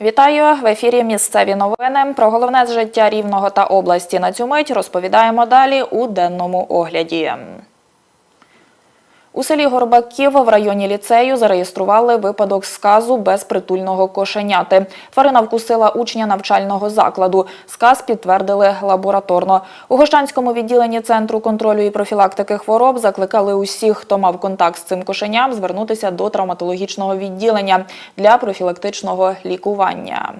Вітаю в ефірі. Місцеві новини. Про головне з життя рівного та області на цю мить розповідаємо далі у денному огляді. У селі Горбаків в районі ліцею зареєстрували випадок сказу безпритульного кошеняти. Тварина вкусила учня навчального закладу. Сказ підтвердили лабораторно. У Гощанському відділенні Центру контролю і профілактики хвороб закликали усіх, хто мав контакт з цим кошеням, звернутися до травматологічного відділення для профілактичного лікування.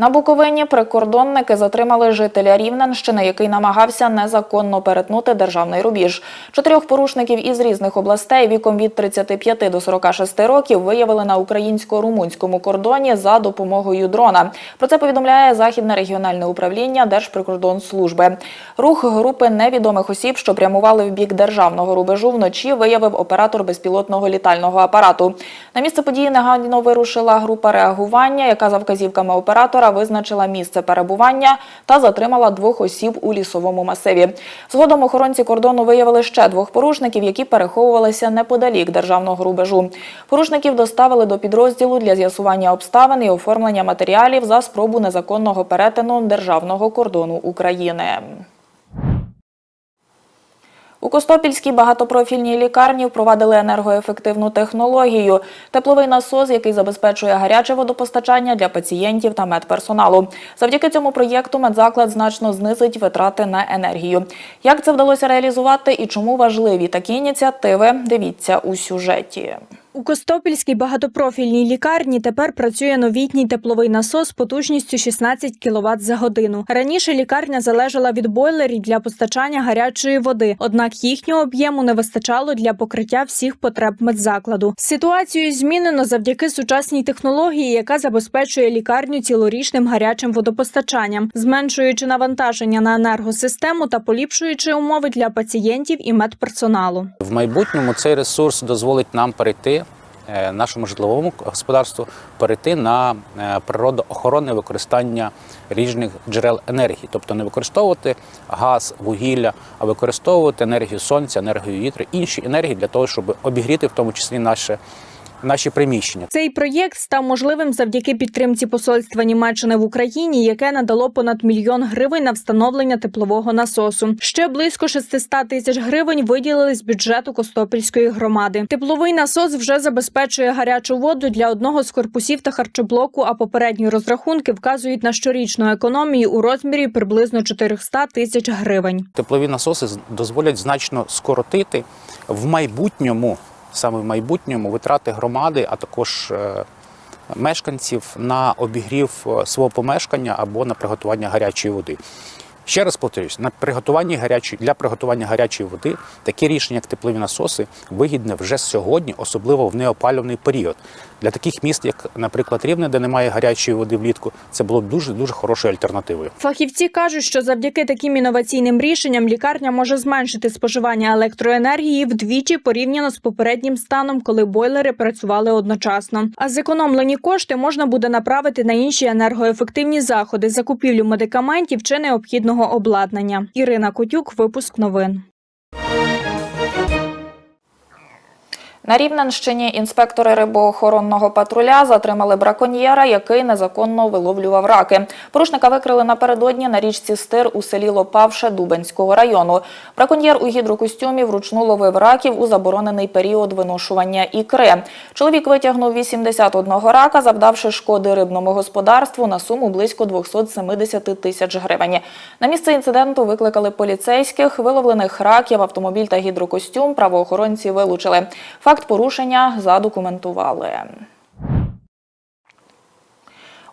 На Буковині прикордонники затримали жителя Рівненщини, який намагався незаконно перетнути державний рубіж. Чотирьох порушників із різних областей віком від 35 до 46 років виявили на українсько-румунському кордоні за допомогою дрона. Про це повідомляє Західне регіональне управління Держприкордонслужби. Рух групи невідомих осіб, що прямували в бік державного рубежу, вночі виявив оператор безпілотного літального апарату. На місце події негайно вирушила група реагування, яка за вказівками оператора визначила місце перебування та затримала двох осіб у лісовому масиві. Згодом охоронці кордону виявили ще двох порушників, які переховувалися неподалік державного рубежу. Порушників доставили до підрозділу для з'ясування обставин і оформлення матеріалів за спробу незаконного перетину державного кордону України. У Костопільській багатопрофільній лікарні впровадили енергоефективну технологію – тепловий насос, який забезпечує гаряче водопостачання для пацієнтів та медперсоналу. Завдяки цьому проєкту медзаклад значно знизить витрати на енергію. Як це вдалося реалізувати і чому важливі такі ініціативи, дивіться у сюжеті. У Костопільській багатопрофільній лікарні тепер працює новітній тепловий насос потужністю 16 кВт за годину. Раніше лікарня залежала від бойлерів для постачання гарячої води, однак їхнього об'єму не вистачало для покриття всіх потреб медзакладу. Ситуацію змінено завдяки сучасній технології, яка забезпечує лікарню цілорічним гарячим водопостачанням, зменшуючи навантаження на енергосистему та поліпшуючи умови для пацієнтів і медперсоналу. В майбутньому цей ресурс дозволить нам перейти нашому житловому господарству перейти на е, природоохоронне використання різних джерел енергії, тобто не використовувати газ, вугілля, а використовувати енергію сонця, енергію вітру, інші енергії для того, щоб обігріти в тому числі наше, наші приміщення. Цей проєкт став можливим завдяки підтримці посольства Німеччини в Україні, яке надало понад мільйон гривень на встановлення теплового насосу. Ще близько 600 тисяч гривень виділили з бюджету Костопільської громади. Тепловий насос вже забезпечує гарячу воду для одного з корпусів та харчоблоку. А попередні розрахунки вказують на щорічну економію у розмірі приблизно 400 тисяч гривень. Теплові насоси дозволять значно скоротити в майбутньому, саме в майбутньому, витрати громади, а також е, мешканців на обігрів е, свого помешкання або на приготування гарячої води. Ще раз повторюсь, на приготуванні гарячої для приготування гарячої води такі рішення, як теплові насоси, вигідне вже сьогодні, особливо в неопалюваний період. Для таких міст, як, наприклад, Рівне, де немає гарячої води влітку, це було дуже дуже хорошою альтернативою. Фахівці кажуть, що завдяки таким інноваційним рішенням лікарня може зменшити споживання електроенергії вдвічі порівняно з попереднім станом, коли бойлери працювали одночасно. А зекономлені кошти можна буде направити на інші енергоефективні заходи, закупівлю медикаментів чи необхідного обладнання. Ірина Котюк, випуск новин. На Рівненщині інспектори рибоохоронного патруля затримали браконьєра, який незаконно виловлював раки. Порушника викрили напередодні на річці Стир у селі Лопавше Дубенського району. Браконьєр у гідрокостюмі вручну ловив раків у заборонений період виношування ікри. Чоловік витягнув 81 рака, завдавши шкоди рибному господарству на суму близько 270 тисяч гривень. На місце інциденту викликали поліцейських. Виловлених раків, автомобіль та гідрокостюм правоохоронці вилучили. Факт порушення задокументували.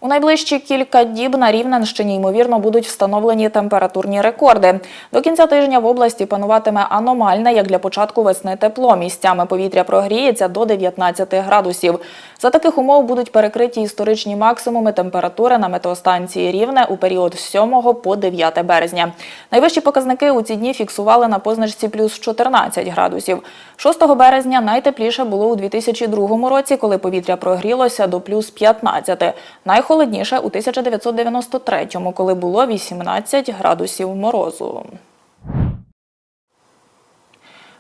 У найближчі кілька діб на Рівненщині ймовірно будуть встановлені температурні рекорди. До кінця тижня в області пануватиме аномальне, як для початку весни, тепло. Місцями повітря прогріється до 19 градусів. За таких умов будуть перекриті історичні максимуми температури на метеостанції Рівне у період з 7 по 9 березня. Найвищі показники у ці дні фіксували на позначці плюс 14 градусів. 6 березня найтепліше було у 2002 році, коли повітря прогрілося до плюс 15. Найхолодніше у 1993-му, коли було 18 градусів морозу.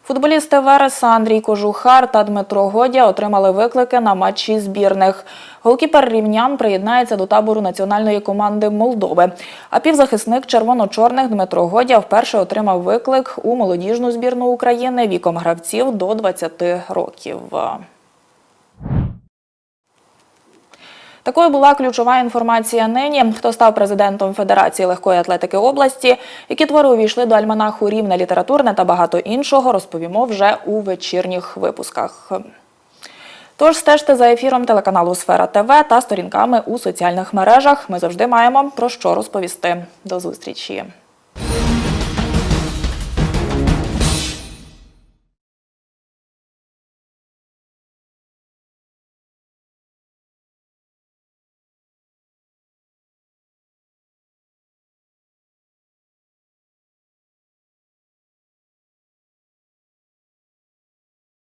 Футболісти Вереса Андрій Кожухар та Дмитро Годя отримали виклики на матчі збірних. Голкіпер рівнян приєднається до табору національної команди Молдови. А півзахисник червоно-чорних Дмитро Годя вперше отримав виклик у молодіжну збірну України віком гравців до 20 років. Такою була ключова інформація нині. Хто став президентом Федерації легкої атлетики області, які твори увійшли до альманаху рівне літературне та багато іншого, розповімо вже у вечірніх випусках. Тож стежте за ефіром телеканалу Сфера ТВ та сторінками у соціальних мережах. Ми завжди маємо про що розповісти. До зустрічі.